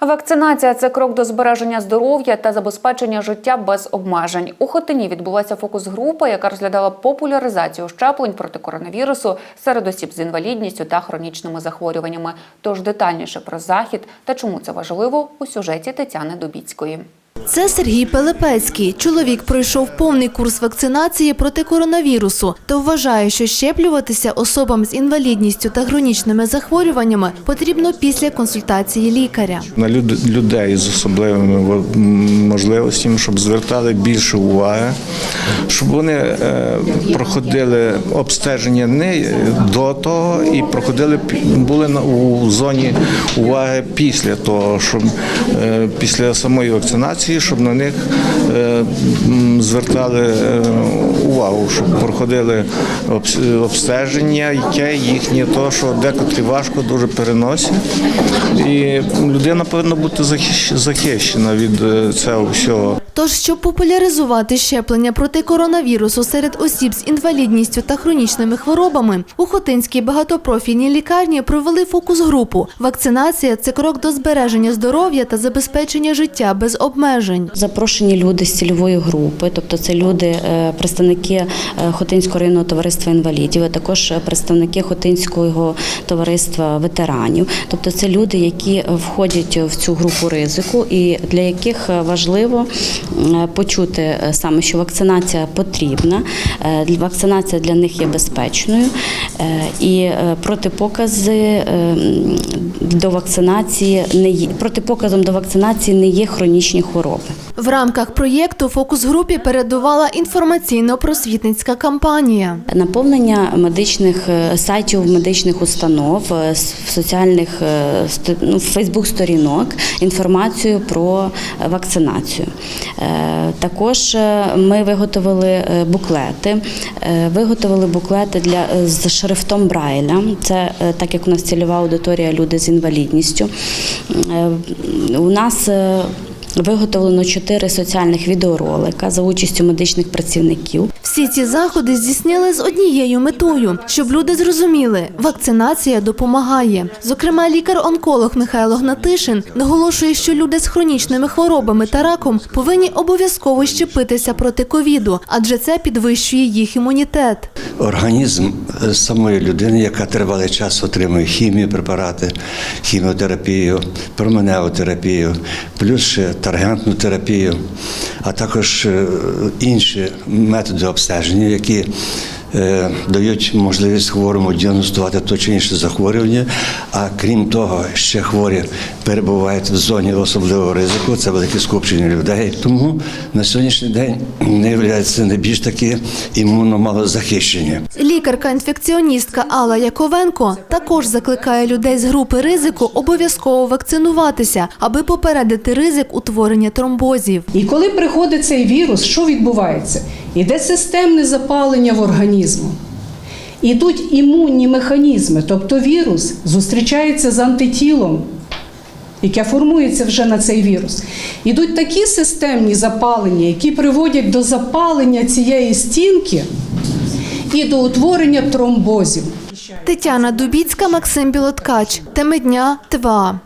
Вакцинація це крок до збереження здоров'я та забезпечення життя без обмежень. У Хотині відбулася фокус-група, яка розглядала популяризацію щеплень проти коронавірусу серед осіб з інвалідністю та хронічними захворюваннями. Тож детальніше про захід та чому це важливо у сюжеті Тетяни Дубіцької. Це Сергій Пелепецький. Чоловік пройшов повний курс вакцинації проти коронавірусу та вважає, що щеплюватися особам з інвалідністю та хронічними захворюваннями потрібно після консультації лікаря. на люд- людей з особливими можливостями, щоб звертали більше уваги, щоб вони е, проходили обстеження не до того і проходили були у зоні уваги після того, щоб е, після самої вакцинації, щоб на них е, звертали е, увагу, щоб проходили обс- обстеження, яке їхнє, то що декотрі важко дуже переносять. І людина повинна бути захищ- захищена від е, цього всього. Тож, щоб популяризувати щеплення проти коронавірусу серед осіб з інвалідністю та хронічними хворобами, у Хотинській багатопрофільній лікарні провели фокус-групу. Вакцинація це крок до збереження здоров'я та забезпечення життя без обмежень. Запрошені люди з цільової групи, тобто це люди, е, представники е, Хотинського районного товариства інвалідів, а також е, представники Хотинського товариства ветеранів. Тобто це люди, які входять в цю групу ризику, і для яких важливо почути саме, що вакцинація потрібна. Вакцинація для них є безпечною, і протипокази до вакцинації не є протипоказом до вакцинації не є хронічні хвороби. В рамках проєкту фокус-групі передувала інформаційно-просвітницька кампанія. Наповнення медичних е, сайтів медичних установ, е, соціальних е, ну, Фейсбук-сторінок інформацію про вакцинацію. Також ми виготовили буклети. Виготовили буклети для з шрифтом Брайля. Це так як у нас цільова аудиторія люди з інвалідністю. У нас Виготовлено чотири соціальних відеоролика за участю медичних працівників. Всі ці заходи здійснили з однією метою, щоб люди зрозуміли, вакцинація допомагає. Зокрема, лікар-онколог Михайло Гнатишин наголошує, що люди з хронічними хворобами та раком повинні обов'язково щепитися проти ковіду, адже це підвищує їх імунітет. організм е, самої людини, яка тривалий час отримує хімію, препарати, хіміотерапію, променеву терапію, плюс ще таргентну терапію, а також е, інші методи обстеження, які дають можливість хворому діагностувати то чи інше захворювання. А крім того, ще хворі перебувають в зоні особливого ризику, це велике скупчення людей. Тому на сьогоднішній день не являються найбільш такі імунно малозахищені. Лікарка-інфекціоністка Алла Яковенко також закликає людей з групи ризику обов'язково вакцинуватися, аби попередити ризик утворення тромбозів. І коли приходить цей вірус, що відбувається? Іде системне запалення в організму. Ідуть імунні механізми, тобто вірус зустрічається з антитілом, яке формується вже на цей вірус. Ідуть такі системні запалення, які приводять до запалення цієї стінки і до утворення тромбозів. Тетяна Дубіцька, Максим Білоткач. Теми дня ТВА.